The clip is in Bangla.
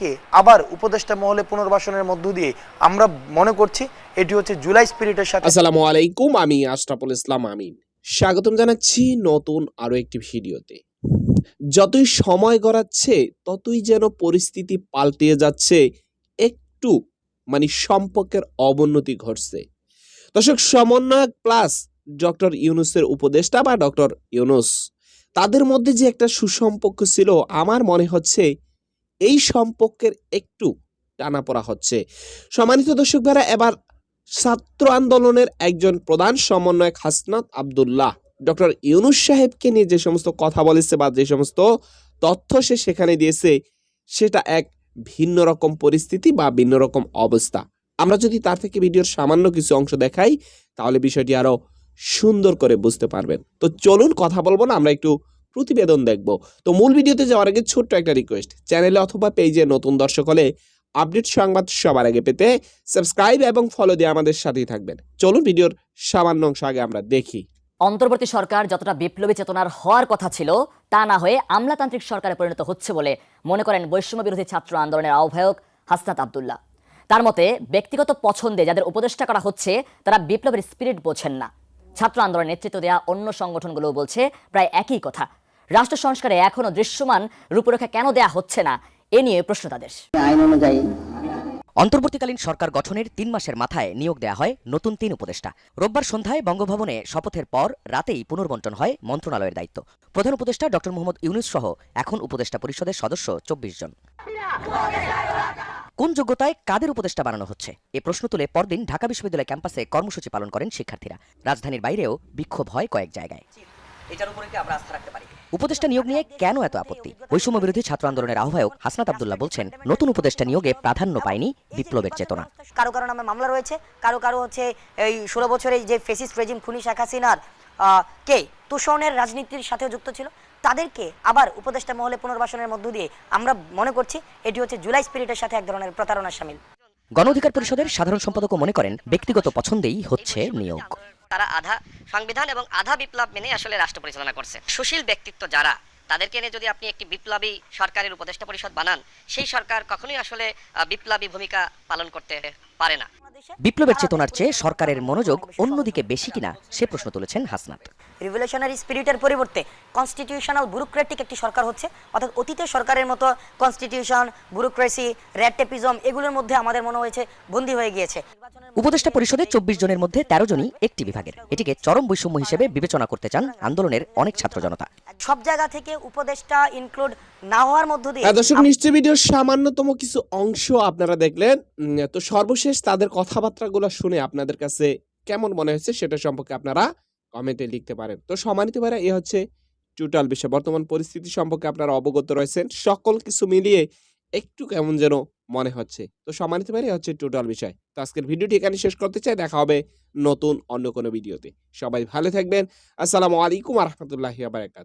কে আবার উপদেষ্টা মহলে পুনর্বাসনের মধ্য দিয়ে আমরা মনে করছি এটি হচ্ছে জুলাই স্পিরিটের সাথে আসসালামু আলাইকুম, আমি আশরাফুল ইসলাম আমিন। স্বাগতম জানাচ্ছি নতুন আরও একটি ভিডিওতে। যতই সময় গড়াচ্ছে, ততই যেন পরিস্থিতি পাল্টিয়ে যাচ্ছে, একটু মানে সম্পর্কের অবনতি ঘটছে। দর্শক, সমন্বয়ক প্লাস ডক্টর ইউনুসের উপদেষ্টা বা ডক্টর ইউনুস, তাদের মধ্যে যে একটা সুসম্পর্ক ছিল, আমার মনে হচ্ছে এই সম্পর্কের একটু টানাপড়া হচ্ছে। সম্মানিত দর্শক ভাইরা, এবার ছাত্র আন্দোলনের একজন প্রধান সমন্বয়ক হাসনাত আব্দুল্লাহ, ডক্টর ইউনুস সাহেবকে নিয়ে যে সমস্ত কথা বলেছে বা যে সমস্ত তথ্য সে সেখানে দিয়েছে, সেটা এক ভিন্ন রকম পরিস্থিতি বা ভিন্ন রকম অবস্থা। আমরা যদি তার থেকে ভিডিওর সামান্য কিছু অংশ দেখাই, তাহলে বিষয়টি আরও সুন্দর করে বুঝতে পারবেন। তো চলুন কথা বলব না, আমরা একটু প্রতিবেদন দেখব। তো মূল ভিডিওতে যাওয়ার আগে ছোট্ট একটা রিকোয়েস্ট চ্যানেলে অথবা পেজে নতুন দর্শক হলে আপডেট সংবাদ সবার আগে পেতে সাবস্ক্রাইব এবং ফলো দিয়ে আমাদের সাথেই থাকবেন। চলুন ভিডিওর সামান্য অংশ আগে আমরা দেখি। অন্তর্বর্তী সরকার যতটা বিপ্লবী চেতনার হওয়ার কথা ছিল, তা না হয়ে আমলাতান্ত্রিক সরকারে পরিণত হচ্ছে বলে মনে করেন বৈষম্য বিরোধী ছাত্র আন্দোলনের আহ্বায়ক হাসনাত আবদুল্লাহ। তার মতে, ব্যক্তিগত পছন্দে যাদের উপদেষ্টা করা হচ্ছে, তারা বিপ্লবের স্পিরিট বোঝেন না। ছাত্র আন্দোলনের নেতৃত্ব দেওয়া অন্য সংগঠনগুলো বলছে প্রায় একই কথা। রাষ্ট্র সংস্কারে এখনও দৃশ্যমান রূপরেখা কেন দেয়া হচ্ছে না? এ নিয়ে প্রশ্ন তাদের। আইন অনুযায়ী। অন্তর্বর্তীকালীন সরকার গঠনের তিন মাসের মাথায় নিয়োগ দেয়া হয় নতুন তিন উপদেষ্টা। রোববার সন্ধ্যায় বঙ্গভবনে শপথের পর রাতেই পুনর্বন্টন হয় মন্ত্রণালয়ের দায়িত্ব। প্রধান উপদেষ্টা ডক্টর মোহাম্মদ ইউনুস সহ এখন উপদেষ্টা পরিষদের সদস্য চব্বিশ জন। কোন যোগ্যতায় কাদের উপদেষ্টা বানানো হচ্ছে? এ প্রশ্ন তুলে পরদিন ঢাকা বিশ্ববিদ্যালয় ক্যাম্পাসে কর্মসূচি পালন করেন শিক্ষার্থীরা। রাজধানীর বাইরেও বিক্ষোভ হয় কয়েক জায়গায়। এটার উপরে কি আমরা আস্থা রাখতে পারি? উপদেষ্টা নিয়োগ নিয়ে কেন এত আপত্তি? বৈষম্য বিরোধী ছাত্র আন্দোলনের আহ্বায়ক হাসনাত আবদুল্লাহ বলছেন নতুন উপদেষ্টা নিয়োগে প্রাধান্য পায়নি বিপ্লবের চেতনা। কারও কারও নামে মামলা রয়েছে কারও কারও হচ্ছে এই ষোলো বছরের যে ফেসিস্ট রেজিম খুনি শেখ হাসিনার কে? তুষণের রাজনীতির সাথেও যুক্ত ছিল। তাদেরকে আবার উপদেষ্টা মহলে পুনর্বাসনের মধ্য দিয়ে আমরা মনে করছি এটি হচ্ছে জুলাই স্পিরিটের সাথে এক ধরনের প্রতারণার সামিল। গণ অধিকার পরিষদের সাধারণ সম্পাদকও মনে করেন ব্যক্তিগত পছন্দেই হচ্ছে নিয়োগ। তারা আধা সংবিধান এবং আধা বিপ্লব মেনে আসলে রাষ্ট্র পরিচালনা করছে। সুশীল ব্যক্তিত্ব যারা তাদেরকে এনে যদি আপনি একটি বিপ্লবী সরকারের উপদেষ্টা পরিষদ বানান সেই সরকার কখনোই আসলে বিপ্লবী ভূমিকা পালন করতে পারে না। বিপ্লবের চেতনার চেয়ে সরকারের মনোযোগ অন্যদিকে বেশি কিনা সে প্রশ্ন তুলেছেন হাসনাত। রিভলিউশনারি স্পিরিটের পরিবর্তে কনস্টিটিউশনাল ব্যুরোক্রেটিক একটি সরকার হচ্ছে অর্থাৎ অতীতের সরকারের মতো কনস্টিটিউশন ব্যুরোক্রেসি র্যাটেপিজম এগুলোর মধ্যে আমাদের মনে হয়েছে বন্দী হয়ে গিয়েছে। উপদেষ্টা পরিষদে চব্বিশ জনের মধ্যে তেরো জনই একটি বিভাগের। এটিকে চরম বৈষম্য হিসেবে বিবেচনা করতে চান আন্দোলনের অনেক ছাত্র জনতা। সব জায়গা থেকে উপদেষ্টা ইনক্লুড না হওয়ার মধ্য দিয়ে হ্যাঁ, দর্শক নিশ্চয় ভিডিওর সামান্যতম কিছু অংশ আপনারা দেখলেন। তো সর্বশেষ তাদের কথাবার্তাগুলো শুনে আপনাদের কাছে কেমন মনে হয়েছে সেটা সম্পর্কে আপনারা কমেন্টে লিখতে পারেন। তো সম্মানিত ভাইরা এ হচ্ছে টোটাল বিষয়। বর্তমান পরিস্থিতি সম্পর্কে আপনারা অবগত রয়েছেন। সকল কিছু মিলিয়ে একটু কেমন যেন মনে হচ্ছে। তো সম্মানিত ভাইরা এ হচ্ছে টোটাল বিষয়। তো আজকের ভিডিওটি এখানে শেষ করতে চাই। দেখা হবে নতুন অন্য কোনো ভিডিওতে। সবাই ভালো থাকবেন। আসসালামু আলাইকুম রহমতুল্লাহ বারাকাত